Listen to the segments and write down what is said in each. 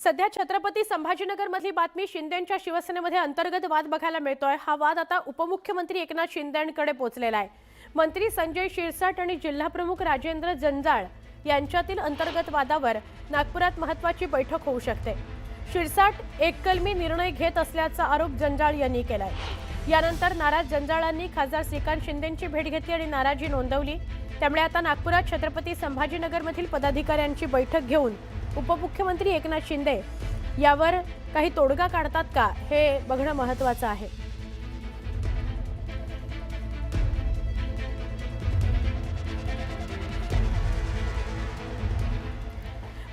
सध्या छत्रपती संभाजीनगर मधली बातमी शिंदेच्या शिवसेनेमध्ये अंतर्गत वाद बघायला मिळतोय. हा वाद आता उपमुख्यमंत्री एकनाथ शिंदेकडे पोहोचलेला आहे. मंत्री संजय शिरसाट आणि जिल्हाप्रमुख राजेंद्र जंजाळ यांच्यातील अंतर्गत वादावर नागपुरात महत्वाची बैठक होऊ शकते. शिरसाट एककलमी निर्णय घेत असल्याचा आरोप जंजाळ यांनी केलाय. यानंतर नाराज जंजाळांनी खासदार श्रीकांत शिंदेची भेट घेतली आणि नाराजी नोंदवली. त्यामुळे आता नागपुरात छत्रपती संभाजीनगरमधील पदाधिकाऱ्यांची बैठक घेऊन उपमुख्यमंत्री एकनाथ शिंदे यावर काही तोडगा काढतात का हे बघणं महत्वाचं आहे.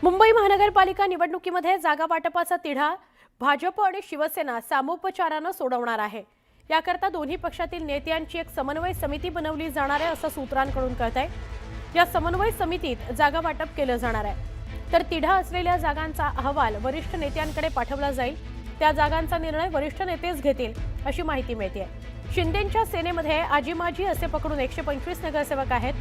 मुंबई महानगरपालिका निवडणुकीमध्ये जागा वाटपाचा तिढा भाजप आणि शिवसेना सामोपचारानं सोडवणार आहे. याकरता दोन्ही पक्षातील नेत्यांची एक समन्वय समिती बनवली जाणार आहे असं सूत्रांकडून कळत आहे या समन्वय समितीत जागा वाटप केलं जाणार आहे. तर तिढा असलेल्या जागांचा अहवाल वरिष्ठ नेत्यांकडे पाठवला जाईल. त्या जागांचा निर्णय वरिष्ठ नेतेच घेतील अशी माहिती मिळते शिंदेच्या सेनेमध्ये आजी माजी असे पकडून एकशे पंचवीस नगरसेवक आहेत.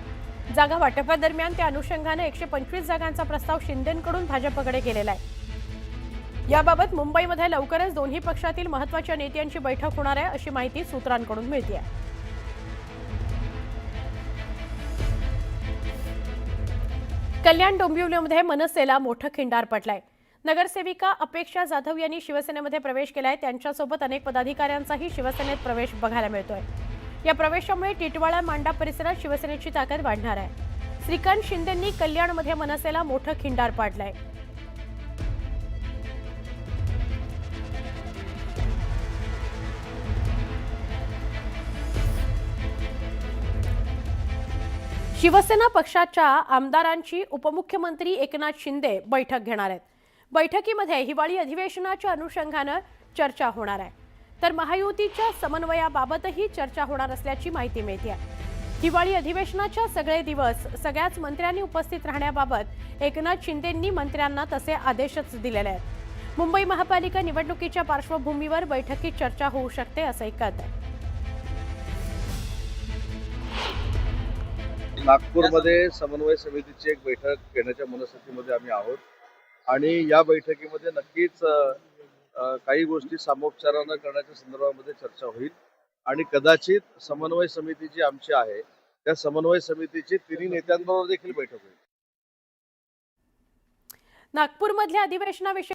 जागा वाटपादरम्यान त्या अनुषंगानं एकशे पंचवीस जागांचा प्रस्ताव शिंदेकडून भाजपकडे गेलेला आहे. याबाबत मुंबईमध्ये लवकरच दोन्ही पक्षातील महत्त्वाच्या नेत्यांची बैठक होणार आहे अशी माहिती सूत्रांकडून मिळते कल्याण डोंबिवलीमध्ये मनसेला मोठं खिंडार पडलाय. नगरसेविका अपेक्षा जाधव यांनी शिवसेनेमध्ये प्रवेश केलाय. त्यांच्यासोबत अनेक पदाधिकाऱ्यांचाही शिवसेनेत प्रवेश बघायला मिळतोय. या प्रवेशामुळे टिटवाळा मांडा परिसरात शिवसेनेची ताकद वाढणार आहे. श्रीकांत शिंदेंनी कल्याणमध्ये मनसेला मोठं खिंडार पाडलंय. शिवसेना पक्षाच्या आमदारांची उपमुख्यमंत्री एकनाथ शिंदे बैठक घेणार आहेत. बैठकीमध्ये हिवाळी अधिवेशनाच्या अनुषंगानं चर्चा होणार आहे. तर महायुतीच्या समन्वयाबाबतही चर्चा होणार असल्याची माहिती मिळते आहे हिवाळी अधिवेशनाच्या सगळे दिवस सगळ्याच मंत्र्यांनी उपस्थित राहण्याबाबत एकनाथ शिंदेंनी मंत्र्यांना तसे आदेशच दिलेले आहेत. मुंबई महापालिका निवडणुकीच्या पार्श्वभूमीवर बैठकीत चर्चा होऊ शकते असंही कळत आहे नागपूरमध्ये समन्वय समितीची एक बैठक घेण्याच्या मनस्थितीमध्ये आम्ही आहोत. आणि या बैठकीमध्ये नक्कीच काही गोष्टी सामोपचारानं करण्याच्या संदर्भामध्ये चर्चा होईल. आणि कदाचित समन्वय समिती जी आमची आहे त्या समन्वय समितीची तिन्ही नेत्यांबरोबर देखील बैठक होईल. नागपूरमधल्या अधिवेशनाविषयी